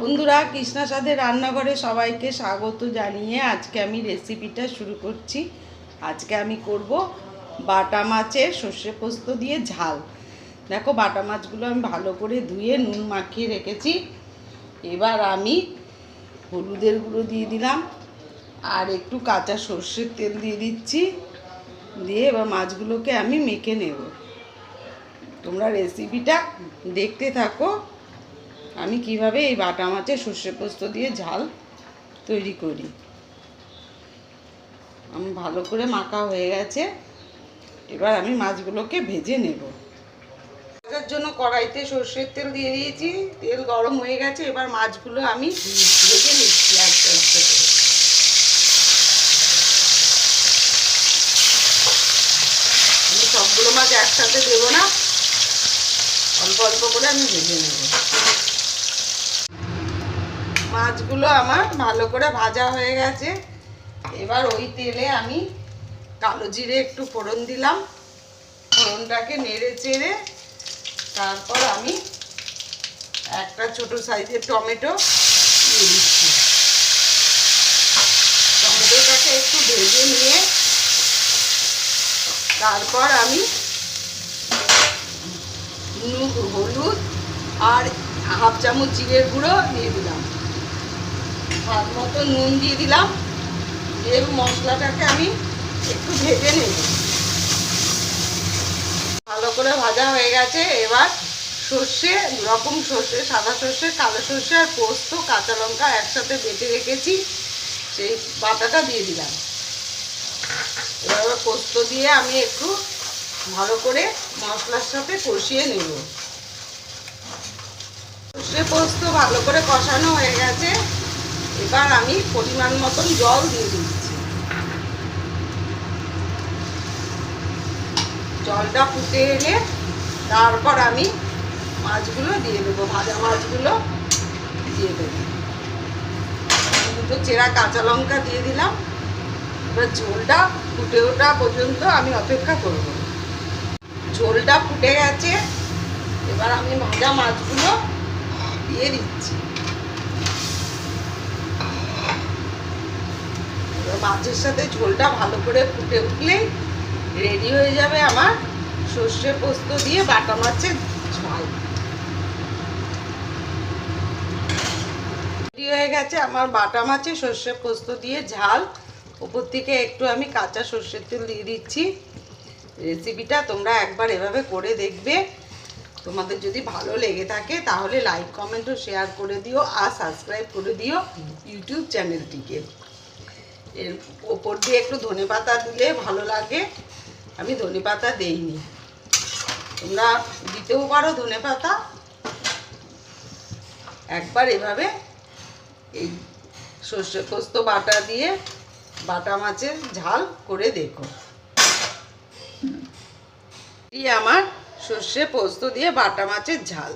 বন্ধুরা কৃষ্ণা সাথে রান্নাঘরে সবাইকে স্বাগত জানিয়ে আজকে আমি রেসিপিটা শুরু করছি। আজকে আমি করব বাটা মাছের সর্ষে পোস্ত দিয়ে ঝাল। দেখো, বাটা মাছগুলো আমি ভালো করে ধুয়ে নুন মাখিয়ে রেখেছি। এবার আমি হলুদের গুঁড়ো দিয়ে দিলাম আর একটু কাঁচা সর্ষের তেল দিয়ে দিচ্ছি। দিয়ে এবার মাছগুলোকে আমি মেখে নেব। তোমরা রেসিপিটা দেখতে থাকো। আমি কীভাবে এই বাটা মাছের সর্ষে পোস্ত দিয়ে ঝাল তৈরি করি? আমি ভালো করে মাখা হয়ে গেছে। এবার আমি মাছগুলোকে ভেজে নেব। ভাজার জন্য কড়াইতে সর্ষের তেল দিয়ে দিয়েছি। তেল গরম হয়ে গেছে। এবার মাছগুলো আমি ভেজে নিচ্ছি আস্তে আস্তে আমি সবগুলো মাছ একসাথে দেবো না। অল্প অল্প করে আমি ভেজে নেব। মাছগুলো আমার ভালো করে ভাজা হয়ে গেছে। এবার ওই তেলে আমি কালো জিরে একটু ফোড়ন দিলাম। ফোড়নটাকে নেড়ে চেড়ে তারপর আমি একটা ছোট সাইজের টমেটো দিয়ে দিচ্ছি। টমেটোটাকে একটু ভেজে নিয়ে তারপর আমি হলুদ আর হাফ চামচ জিরের গুঁড়ো দিয়ে দিলাম। স্বাদ মতো নুন দিয়ে দিলাম। দিয়ে মশলাটাকে আমি একটু ভেজে নেব। ভালো করে ভাজা হয়ে গেছে। এবার সর্ষে, রকম সর্ষে, সাদা সর্ষে, কালো সর্ষে আর পোস্ত, কাঁচা লঙ্কা একসাথে বেটে রেখেছি। সেই বাটাটা দিয়ে দিলাম। এবার পোস্ত দিয়ে আমি একটু ভালো করে মশলার সাথে কষিয়ে নেব। সর্ষে পোস্ত ভালো করে কষানো হয়ে গেছে। এবার আমি পরিমাণ মতন জল দিয়ে দিচ্ছি। জলটা ফুটে এলে তারপর আমি মাছগুলো দিয়ে দেবো, ভাজা মাছগুলো দিয়ে দেবো। দুটো চেরা কাঁচা লঙ্কা দিয়ে দিলাম। এবার ঝোলটা ফুটে ওঠা পর্যন্ত আমি অপেক্ষা করব। ঝোলটা ফুটে গেছে, এবার আমি ভাজা মাছগুলো দিয়ে দিচ্ছি। মাছের সাথে ঝোলটা ভালো করে ফুটে উঠলেই রেডি হয়ে যাবে আমার সর্ষে পোস্ত দিয়ে বাটা মাছের ঝাল। রেডি হয়ে গেছে আমার বাটা মাছের সর্ষে পোস্ত দিয়ে ঝাল। উপর থেকে একটু আমি কাঁচা সর্ষের তেল দিয়ে দিচ্ছি। রেসিপিটা তোমরা একবার এভাবে করে দেখবে। তোমাদের যদি ভালো লেগে থাকে তাহলে লাইক, কমেন্ট ও শেয়ার করে দিও আর সাবস্ক্রাইব করে দিও ইউটিউব চ্যানেলটিকে। এর ওপর দিয়ে একটু ধনে পাতা দিলে ভালো লাগে। আমি ধনে পাতা দেইনি। তোমরা দিতেও পারো ধনে পাতা। একবার এভাবে এই সর্ষে পোস্ত বাটা দিয়ে বাটা মাছের ঝাল করে দেখো। আমার সর্ষে পোস্ত দিয়ে বাটা মাছের ঝাল।